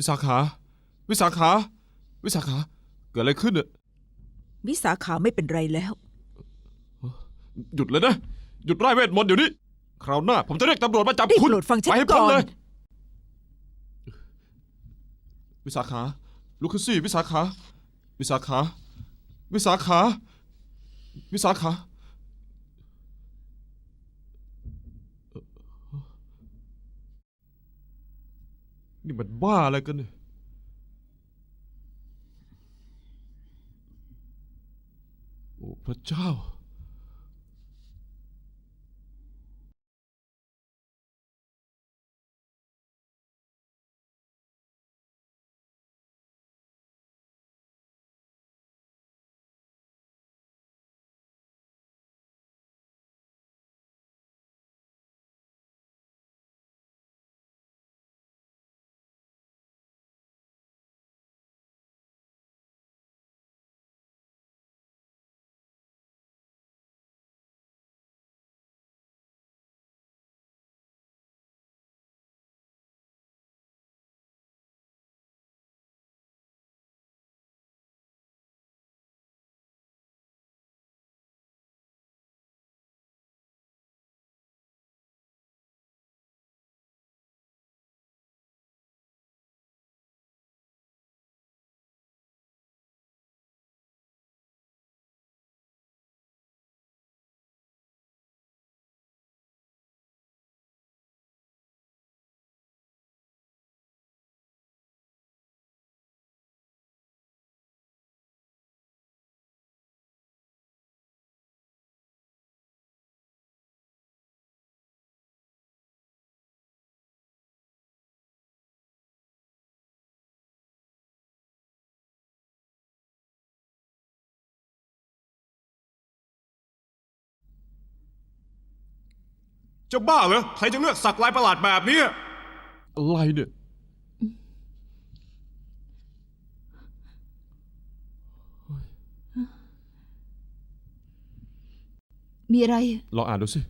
วิสาขา วิสาขา วิสาขา เกิดอะไรขึ้นเนี่ยวิสาขาไม่เป็นไรแล้ว หยุดเลยนะ หยุดไล่เวทมนต์เดี๋ยวนี้ คราวหน้า ผมจะเรียกตำรวจมาจับได้คุณโปรดฟังฉันไปให้ก่พ้อนเลย วิสาขา ลุกขึ้นสิวิสาขา วิสาขา วิสาขา วิสาขา นี่มันบ้าอะไรกันเนี่ยโอ้พระเจ้า จะบ้าเหรอ ใครจะเลือกสักลายประหลาดแบบนี้ อะไรเนี่ย มีอะไร ลองอ่านดูสิ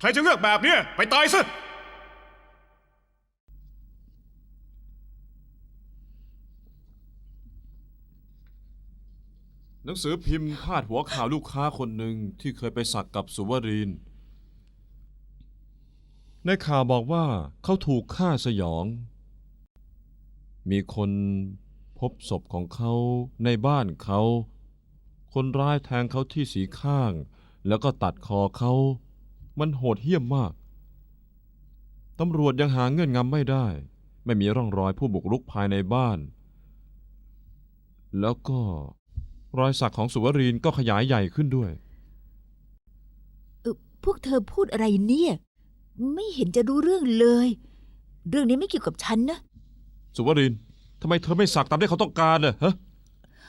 ใครจะเลือกแบบนี้ ไปตายซะ หนังสือพิมพ์พาดหัวข่าวลูกค้าคนหนึ่งที่เคยไปสักกับสุวรีน ในข่าวบอกว่าเขาถูกฆ่าสยอง มีคนพบศพของเขาในบ้านเขา คนร้ายแทงเขาที่สีข้าง แล้วก็ตัดคอเขา มันโหดเหี้ยมมาก ตำรวจยังหาเงื่อนงำไม่ได้ ไม่มีร่องรอยผู้บุกรุกภายในบ้าน แล้วก็ รอยสักของสุวรีนก็ขยายใหญ่ขึ้นด้วยเออพวกเธอพูดอะไรเนี่ย ไม่เห็นจะรู้เรื่องเลย เรื่องนี้ไม่เกี่ยวกับฉันนะ สุวรินทร์ทำไมเธอไม่สักตามที่เขาต้องการน่ะฮะ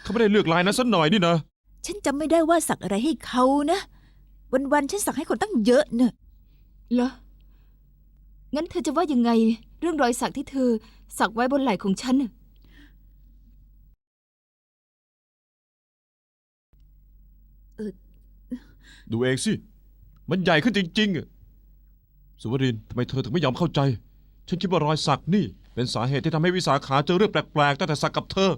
เขาไม่ได้เลือกลายนั้นสักหน่อยนี่นะฉันจำไม่ได้ว่าสักอะไรให้เขานะ วันๆฉันสักให้คนตั้งเยอะเนอะเหรอ งั้นเธอจะว่ายังไง เรื่องรอยสักที่เธอ สักไว้บนไหล่ของฉันน่ะ ดูเองสิ มันใหญ่ขึ้นจริงๆ สุวรินทร์ทำไมเธอถึงไม่ยอมเข้าใจ ฉันคิดว่ารอยสักนี่ เป็นสาเหตุที่ทำให้วิสาขาเจอเรื่องแปลกๆตั้งแต่สักกับเธอ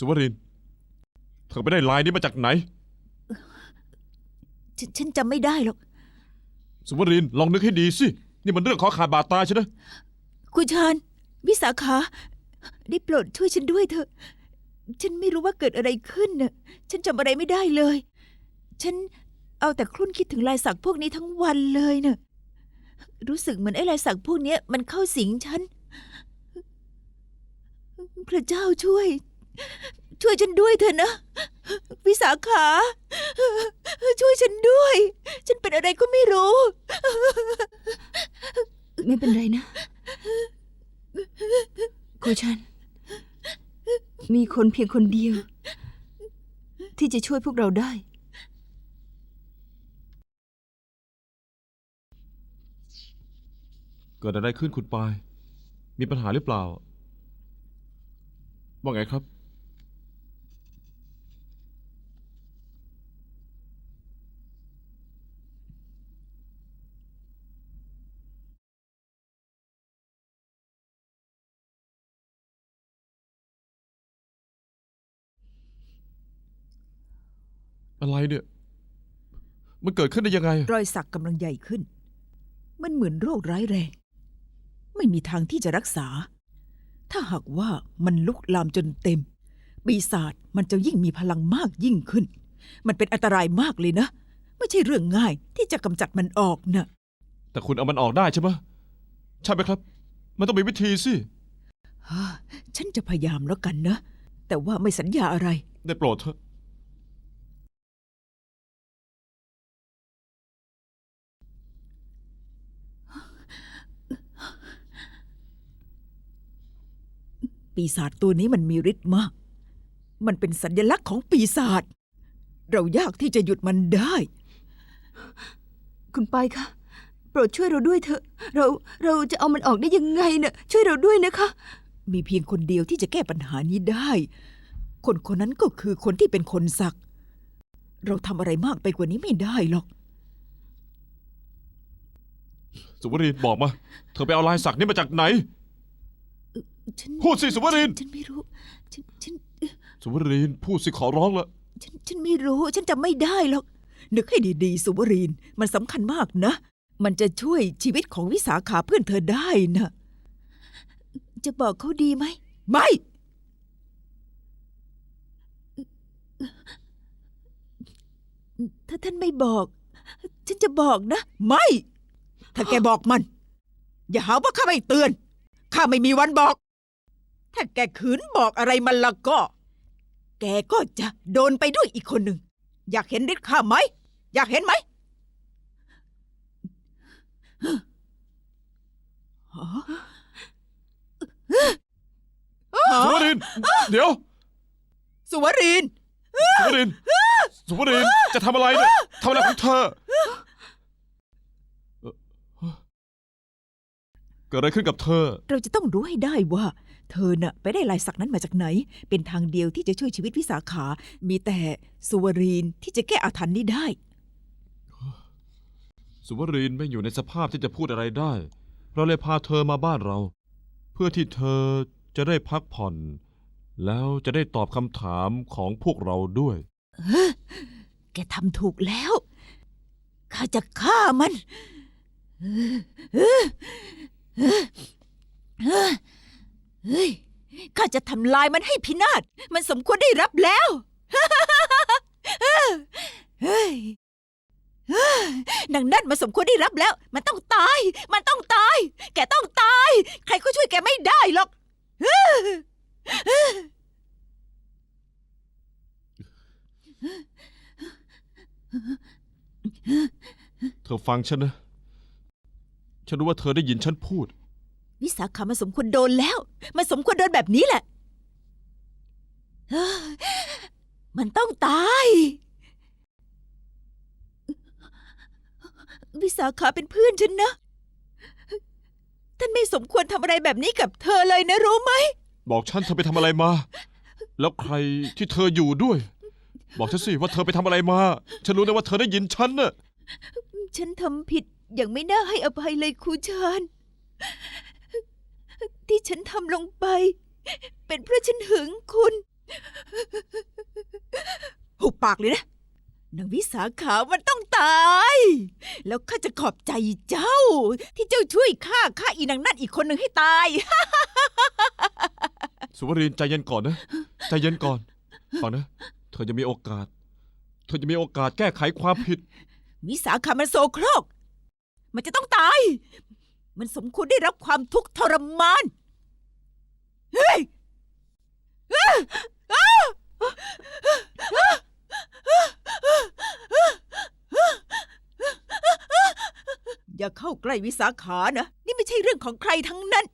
สุวรินทร์เธอไปได้ลายนี้มาจากไหน ฉนฉันจำไม่ได้หรอก สุวรินทร์ลองนึกให้ดีสิ นี่มันเรื่องขอขาดบาดตายใช่ไหมคุณชานวิสาขา ได้โปรดช่วยฉันด้วยเถอะ ฉันไม่รู้ว่าเกิดอะไรขึ้นน่ะ ฉันจำอะไรไม่ได้เลย ฉันเอาแต่ครุ่นคิดถึงลายสักพวกนี้ทั้งวันเลยเน่ะ รู้สึกเหมือนไอ้ลายสักพวกเนี้ยมันเข้าสิงฉัน พระเจ้าช่วย ช่วยฉันด้วยเถอะนะ วิสาขา ช่วยฉันด้วย ฉันเป็นอะไรก็ไม่รู้ ไม่เป็นไรนะกูชัน มีคนเพียงคนเดียว ที่จะช่วยพวกเราได้ เกิดอะไรขึ้นคุณปาย มีปัญหาหรือเปล่า ว่าไงครับ อะไรเนี่ย มันเกิดขึ้นได้ยังไง รอยสักกำลังใหญ่ขึ้น มันเหมือนโรคร้ายแรง ไม่มีทางที่จะรักษา ถ้าหากว่ามันลุกลามจนเต็ม ปีศาจมันจะยิ่งมีพลังมากยิ่งขึ้น มันเป็นอันตรายมากเลยนะ ไม่ใช่เรื่องง่ายที่จะกำจัดมันออกนะแต่คุณเอามันออกได้ใช่ไหมใช่ไหมครับ มันต้องมีวิธีสิฮ่าฉันจะพยายามแล้วกันนะ แต่ว่าไม่สัญญาอะไร ได้โปรดเถอะ ปีศาจตัวนี้มันมีฤทธิ์มาก มันเป็นสัญลักษณ์ของปีศาจ เรายากที่จะหยุดมันได้ คุณปายคะ โปรดช่วยเราด้วยเถอะ เราเราจะเอามันออกได้ยังไงเนะ่ะช่วยเราด้วยนะคะ มีเพียงคนเดียวที่จะแก้ปัญหานี้ได้ คนคนนั้นก็คือคนที่เป็นคนสัก เราทำอะไรมากไปกว่านี้ไม่ได้หรอก สุวรินทร์บอกมา เธอไปเอาลายสักนี้มาจากไหน ฉันพูดสิสุวรินทร์ฉันไม่รู้ ฉันฉันสุวรินทร์พูดสิขอร้องละฉันฉันไม่รู้ ฉันจำไม่ได้หรอก นึกให้ดีๆ สุวรีนมันสำคัญมากนะ มันจะช่วยชีวิตของวิสาขาเพื่อนเธอได้นะ จะบอกเขาดีไหม ไม่ ถ้าท่านไม่บอก ฉันจะบอกนะ ไม่ ถ้าแกบอกมัน อย่าหาว่าข้าไม่เตือน ข้าไม่มีวันบอก ถ้าแกขืนบอกอะไรมันละก็ แกก็จะโดนไปด้วยอีกคนหนึ่ง อยากเห็นฤทธิ์ข้าไหม อยากเห็นไหมฮะสุวรินทร์เดี๋ยว สุวรีนสุวรินทร์สุวรินทร์จะทำอะไรเนี่ยทำอะไรของเธอเอ่อเกิดอะไรขึ้นกับเธอ เราจะต้องรู้ให้ได้ว่า เธอน่ะไปได้ลายสักนั้นมาจากไหน เป็นทางเดียวที่จะช่วยชีวิตวิสาขา มีแต่สุวรีนที่จะแก้อาถรรพ์นี้ได้ สุวรินทร์ไม่อยู่ในสภาพที่จะพูดอะไรได้ เราเลยพาเธอมาบ้านเรา เพื่อที่เธอจะได้พักผ่อน แล้วจะได้ตอบคำถามของพวกเราด้วย แกทำถูกแล้ว ข้าจะฆ่ามัน เฮ้ย ข้าจะทำลายมันให้พินาศ มันสมควรได้รับแล้ว เฮ้ยนางนั่นมันสมควรได้รับแล้ว มันต้องตาย มันต้องตาย แกต้องตาย ใครก็ช่วยแกไม่ได้หรอก เธอฟังฉันนะ ฉันรู้ว่าเธอได้ยินฉันพูด วิสาขามันสมควรโดนแล้วมันสมควรโดนแบบนี้แหละเฮ้ยมันต้องตาย วิสาขาเป็นเพื่อนฉันนะ ท่านไม่สมควรทำอะไรแบบนี้กับเธอเลยนะรู้ไหม บอกฉันเธอไปทำอะไรมา แล้วใครที่เธออยู่ด้วย บอกฉันสิว่าเธอไปทำอะไรมา ฉันรู้นะว่าเธอได้ยินฉันน่ะ ฉันทำผิดอย่างไม่น่าให้อภัยเลยครูชาน ที่ฉันทำลงไป เป็นเพราะฉันหึงคุณ หุบปากเลยนะนางวิสาขามันต้องตาย แล้วข้าจะขอบใจเจ้า ที่เจ้าช่วยข้าฆ่าอีนางนั่นอีกคนหนึ่งให้ตาย สุวรินทร์ใจเย็นก่อนนะ ใจเย็นก่อนฟังนะ เธอจะมีโอกาส เธอจะมีโอกาสแก้ไขความผิด วิสาขามันโซโครก มันจะต้องตาย มันสมควรได้รับความทุกข์ทรมาน เฮ้ยอย่าเข้าใกล้วิสาขานะ นี่ไม่ใช่เรื่องของใครทั้งนั้น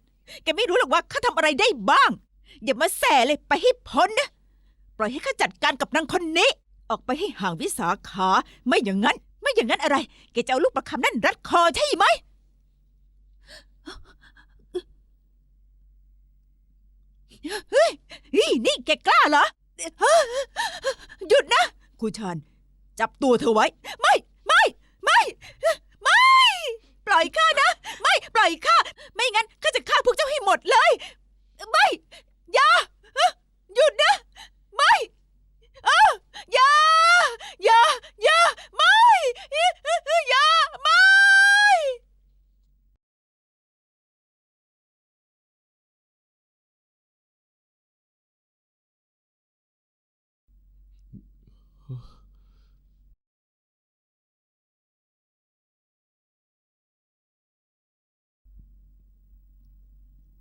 แกไม่รู้หรอกว่าข้าทำอะไรได้บ้าง อย่ามาแส่เลยไปให้พ้นนะ ปล่อยให้ข้าจัดการกับนางคนนี้ ออกไปให้ห่างวิสาขา ไม่อย่างนั้น ไม่อย่างนั้นอะไร แกจะเอาลูกประคำนั่นรัดคอใช่ไหม เฮ้ยนี่แกกล้าเหรอ หยุดนะครูชานจับตัวเธอไว้ ไม่ ไม่ ไม่ ไม่ ปล่อยข้านะ ไม่ ปล่อยข้า ไม่งั้นข้าจะฆ่าพวกเจ้าให้หมดเลย ไม่ อย่า หยุดนะ ไม่เอออย่า อย่า อย่า ไม่ อย่า ไม่ เ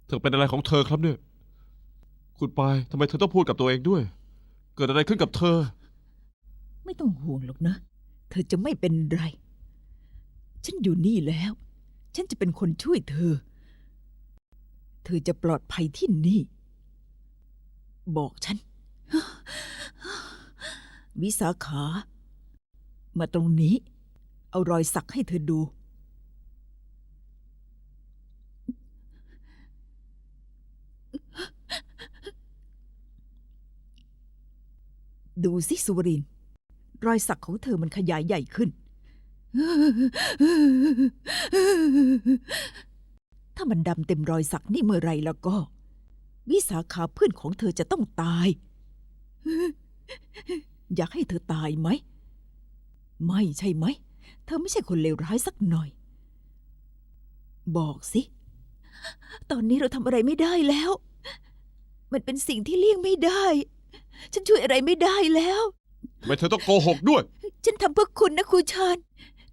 ธอเป็นอะไรของเธอครับเนี่ย คุณปายทำไมเธอต้องพูดกับตัวเองด้วย เกิดอะไรขึ้นกับเธอ ไม่ต้องห่วงหรอกนะ เธอจะไม่เป็นไร ฉันอยู่นี่แล้ว ฉันจะเป็นคนช่วยเธอ เธอจะปลอดภัยที่นี่ บอกฉัน วิสาขา มาตรงนี้ เอารอยสักให้เธอดู ดูสิสุวริน รอยสักของเธอมันขยายใหญ่ขึ้น ถ้ามันดำเต็มรอยสักนี่เมื่อไรแล้วก็ วิสาขาเพื่อนของเธอจะต้องตาย อยากให้เธอตายไหม ไม่ใช่ไหม เธอไม่ใช่คนเลวร้ายสักหน่อย บอกสิ ตอนนี้เราทำอะไรไม่ได้แล้ว มันเป็นสิ่งที่เลี่ยงไม่ได้ ฉันช่วยอะไรไม่ได้แล้วทำไมเธอต้องโกหกด้วย ฉันทำเพื่อคุณนะครูชาญ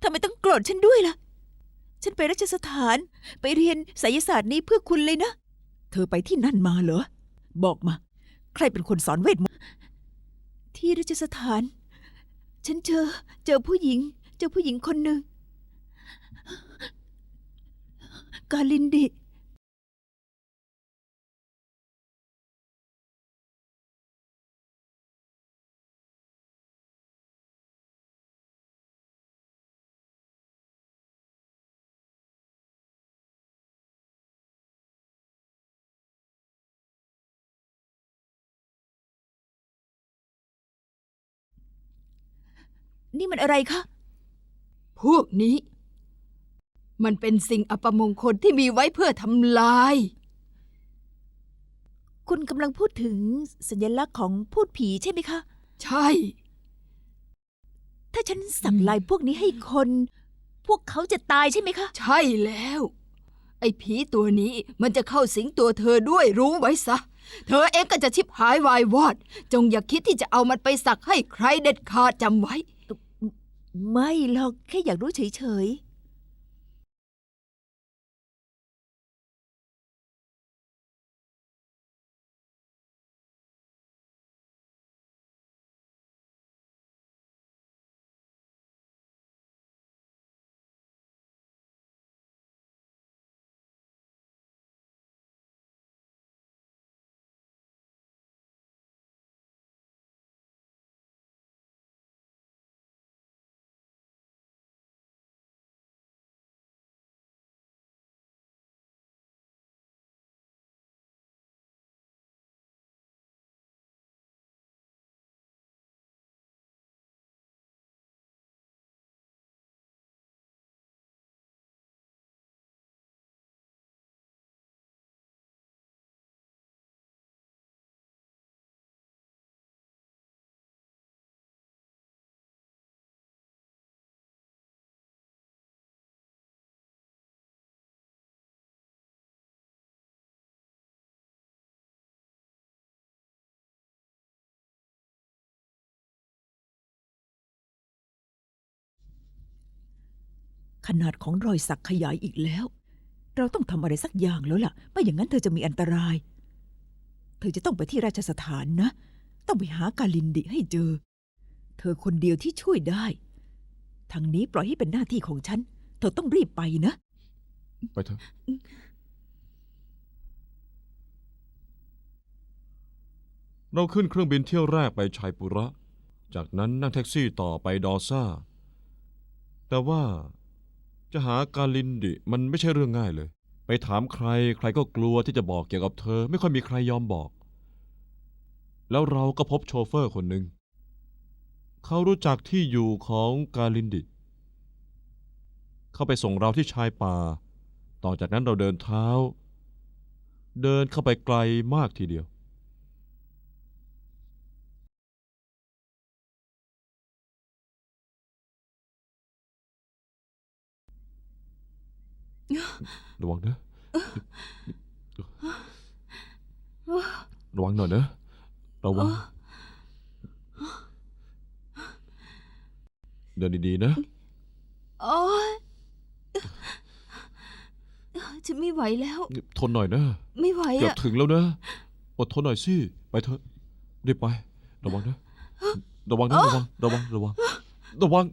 ทำไมต้องโกรธฉันด้วยล่ะ ฉันไปราชสถานไปเรียนไสยศาสตร์นี้เพื่อคุณเลยนะ เธอไปที่นั่นมาเหรอ บอกมา ใครเป็นคนสอนเวทมนต์ ที่ราชสถาน ฉันเจอ เจอผู้หญิง เจอผู้หญิงคนหนึ่ง กาลินดิ นี่มันอะไรคะ พวกนี้ มันเป็นสิ่งอัปมงคลที่มีไว้เพื่อทำลาย คุณกำลังพูดถึงสัญลักษณ์ของพูดผีใช่ไหมคะ ใช่ ถ้าฉันสักลายพวกนี้ให้คน พวกเขาจะตายใช่ไหมคะ ใช่แล้ว ไอ้ผีตัวนี้มันจะเข้าสิงตัวเธอด้วยรู้ไว้ซะ เธอเองก็จะชิบหายวายวอด จงอย่าคิดที่จะเอามันไปสักให้ใครเด็ดขาดจำไว้ ไม่หรอกแค่อยากรู้เฉยๆ ขนาดของรอยสักขยายอีกแล้ว เราต้องทำอะไรสักอย่างแล้วล่ะ ไม่อย่างนั้นเธอจะมีอันตราย เธอจะต้องไปที่ราชสถานนะ ต้องไปหากาลินดิให้เจอ เธอคนเดียวที่ช่วยได้ ทางนี้ปล่อยให้เป็นหน้าที่ของฉัน เธอต้องรีบไปนะ ไปเถอะ เราขึ้นเครื่องบินเที่ยวแรกไปชัยปุระ จากนั้นนั่งแท็กซี่ต่อไปดอซ่า แต่ว่า จะหากาลินดิมันไม่ใช่เรื่องง่ายเลย ไปถามใคร ใครก็กลัวที่จะบอกเกี่ยวกับเธอ ไม่ค่อยมีใครยอมบอก แล้วเราก็พบโชเฟอร์คนหนึ่ง เขารู้จักที่อยู่ของกาลินดิ เข้าไปส่งเราที่ชายป่า ต่อจากนั้นเราเดินเท้า เดินเข้าไปไกลมากทีเดียว ระวังนะระวังหน่อยนะระวังเดินดีๆนะ โอ๊ยฉันไม่ไหวแล้ว ทนหน่อยนะ ไม่ไหวเกือบถึงแล้วนะ อดทนหน่อยสิ ไปเถอะรีบไป ระวังนะ ระวังนะ ระวัง ระวัง ระวัง ระวัง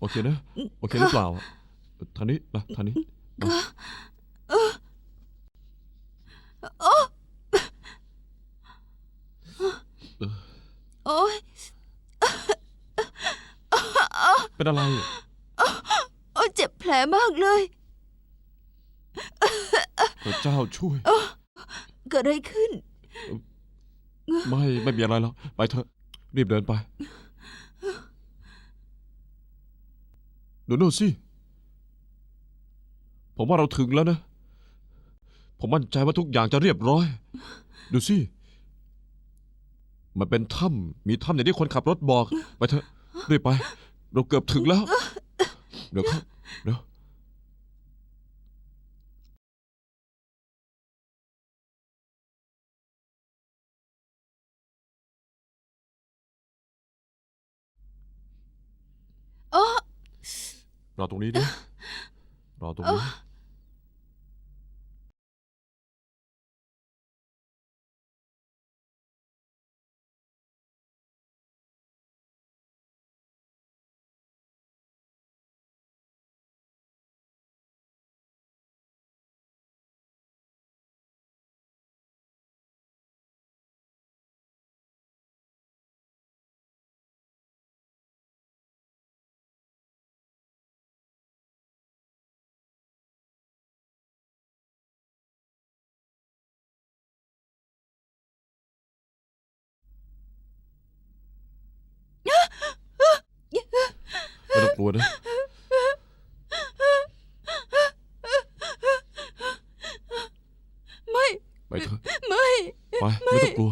โอเคนะ โอเคหรือเปล่า ทางนี้นะทางนี้มาโอ๊ยเป็นอะไร โอ๊ยเจ็บแผลมากเลย พระเจ้าช่วย เกิดอะไรขึ้น ไม่ไม่มีอะไรแล้วไปเถอะรีบเดินไป ดูโน่นสิ ผมว่าเราถึงแล้วนะ ผมมั่นใจว่าทุกอย่างจะเรียบร้อย ดูสิ มันเป็นถ้ำมีถ้ำอย่างที่คนขับรถบอก ไปเถอะรีบไป เราเกือบถึงแล้ว เดี๋ยวเข้าเดี๋ยวอ๋อรอตรงนี้นะรอตรงนี้ กลัวนะ ไม่ ไปเถอะ ไม่ ไป ไม่ต้องกลัว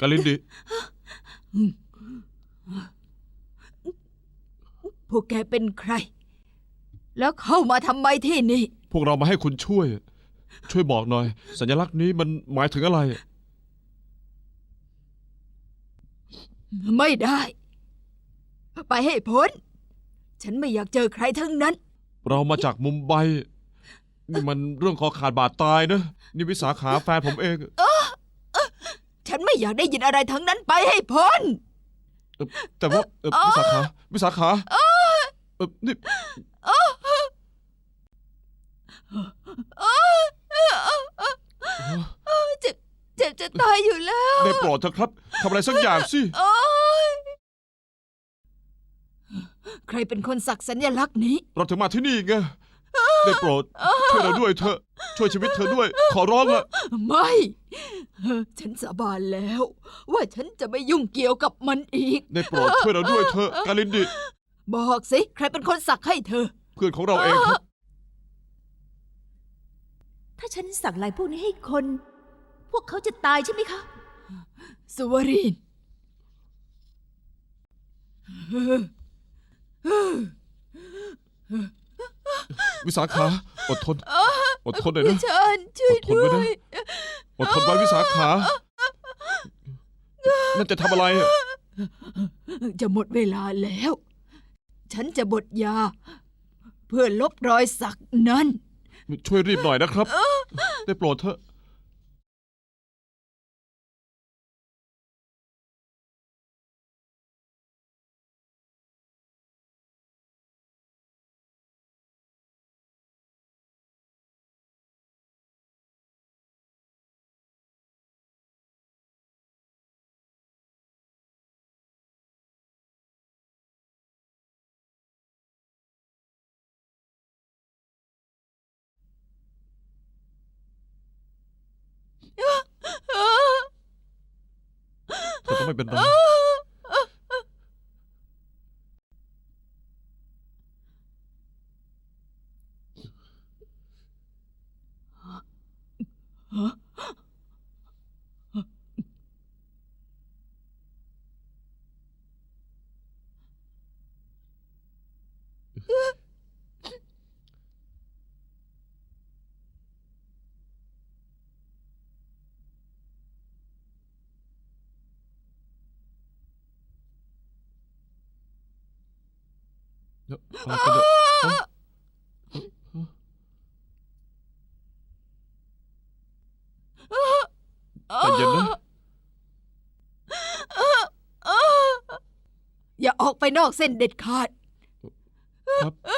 กาลินดิ พวกแกเป็นใคร แล้วเข้ามาทำไมที่นี่ พวกเรามาให้คุณช่วย ช่วยบอกหน่อย สัญลักษณ์นี้มันหมายถึงอะไร ไม่ได้ ไปให้พ้น ฉันไม่อยากเจอใครทั้งนั้น เรามาจากมุมไบนี่มันเรื่องคอขาดบาดตายนะ นี่วิสาขาแฟนผมเอง ฉันไม่อยากได้ยินอะไรทั้งนั้นไปให้พ้น เอ่อแต่ว่าเอ่อวิสาขาวิสาขาเออนี่เจ็บเจ็บจะตายอยู่แล้ว ได้โปรดเถอะครับทำอะไรสักอย่างสิ โอ๊ย ใครเป็นคนสักสัญลักษณ์นี้ เราถึงมาที่นี่ไง ได้โปรดช่วยเราด้วยเถอะช่วยชีวิตเธอด้วย ขอร้องละไม่เออฉันสาบานแล้ว ว่าฉันจะไม่ยุ่งเกี่ยวกับมันอีก ได้โปรดช่วยเราด้วยเถอะกาลินดิบอกสิ ใครเป็นคนสักให้เธอ เพื่อนของเราเองครับ ถ้าฉันสักลายพวกนี้ให้คน พวกเขาจะตายใช่ไหมคะสุวรินทร์ วิสาขาอดทน อดทนหน่อยนะฉันช่วยอดทนไว้ด้วนะยอดทนไว้วิสาขานั่นจะทำอะไรอะจะหมดเวลาแล้ว ฉันจะบดยา เพื่อลบรอยสักนั้น ช่วยรีบหน่อยนะครับ ได้โปรดเถอะ เธอ องไม่เป็นไรเดี๋ยวอะไรกันเนี่ยเอ้าใจเย็นนะอย่าออกไปนอกเส้นเด็ดขาด ครับ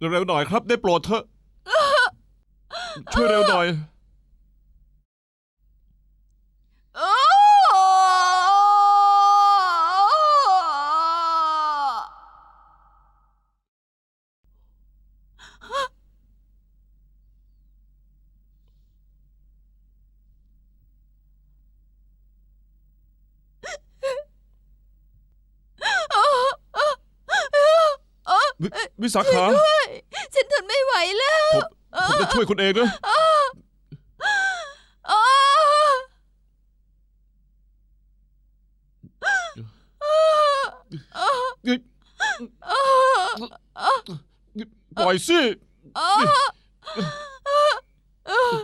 เร็วๆหน่อยครับได้โปรดเถอะช่วยเร็วหน่อย วิวิสาขาฉันทนไม่ไหวแล้วผมผมจะช่วยคุณเองนะปล่อยสิเออเออ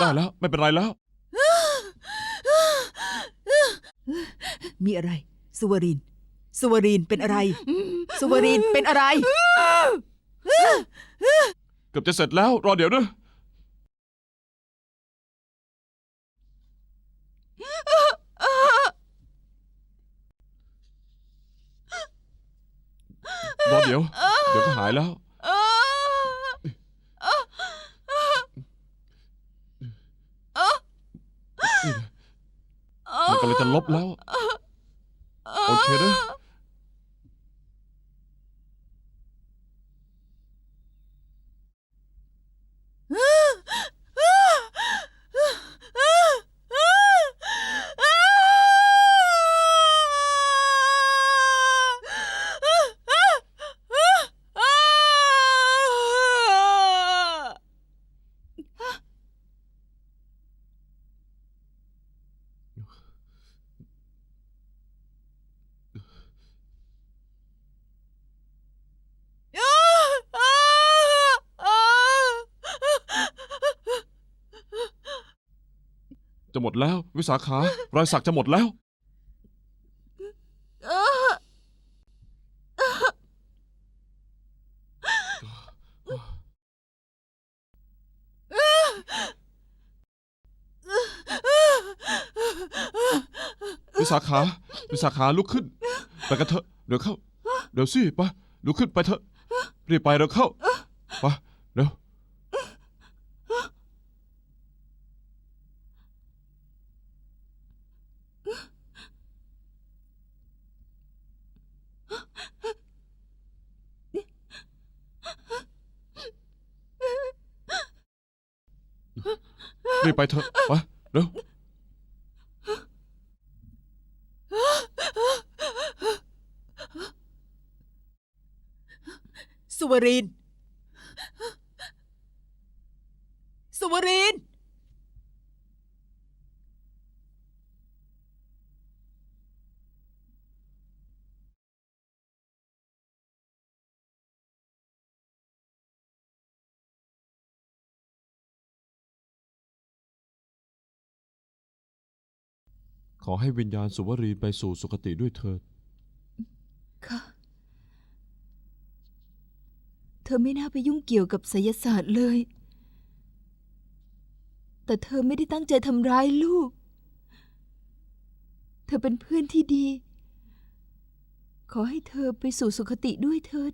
ได้แล้ว ไม่ เป็นไรแล้ว มีอะไร สุวรินทร์สุวรินทร์เป็นอะไร สุวรินทร์เป็นอะไร เกือบจะเสร็จแล้ว รอเดี๋ยวนะ รอเดี๋ยว เดี๋ยวก็หายแล้ว มัน กำลังจะลบแล้ว โอเคนะ หมดแล้ว วิสาขารอยสักจะหมดแล้ว วิสาขา วิสาขาลุกขึ้น ไปกันเถอะ เดี๋ยวเข้า เดี๋ยวสิไปลุกขึ้นไปเถอะ รีบไปเดี๋ยวเข้า ไปเร็ว รีบไปเถอะไปเร็วสุวรินทร์สุวรินทร์ ขอให้วิญญาณสุวรีไปสู่สุคติด้วยเถิด ค่ะ เธอไม่น่าไปยุ่งเกี่ยวกับไสยศาสตร์เลย แต่เธอไม่ได้ตั้งใจทำร้ายลูก เธอเป็นเพื่อนที่ดี ขอให้เธอไปสู่สุคติด้วยเถิด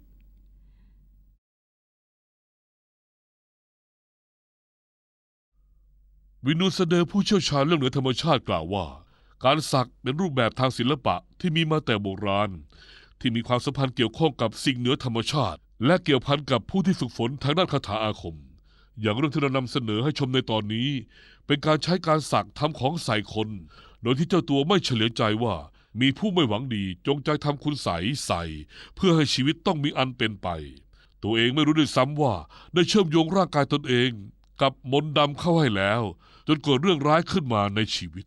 วินูสเดอร์ผู้เชี่ยวชาญเรื่องเหนือธรรมชาติกล่าวว่า การสักเป็นรูปแบบทางศิลปะที่มีมาแต่โบราณ ที่มีความสัมพันธ์เกี่ยวข้องกับสิ่งเหนือธรรมชาติ และเกี่ยวพันกับผู้ที่ฝึกฝนทางด้านคาถาอาคม อย่างเรื่องที่เรานำเสนอให้ชมในตอนนี้ เป็นการใช้การสักทำของใส่คน โดยที่เจ้าตัวไม่เฉลียวใจว่ามีผู้ไม่หวังดีจงใจทำคุณใสยใส่ เพื่อให้ชีวิตต้องมีอันเป็นไป ตัวเองไม่รู้ด้วยซ้ำว่าได้เชื่อมโยงร่างกายตนเอง กับมนต์ดำเข้าให้แล้ว จนเกิดเรื่องร้ายขึ้นมาในชีวิต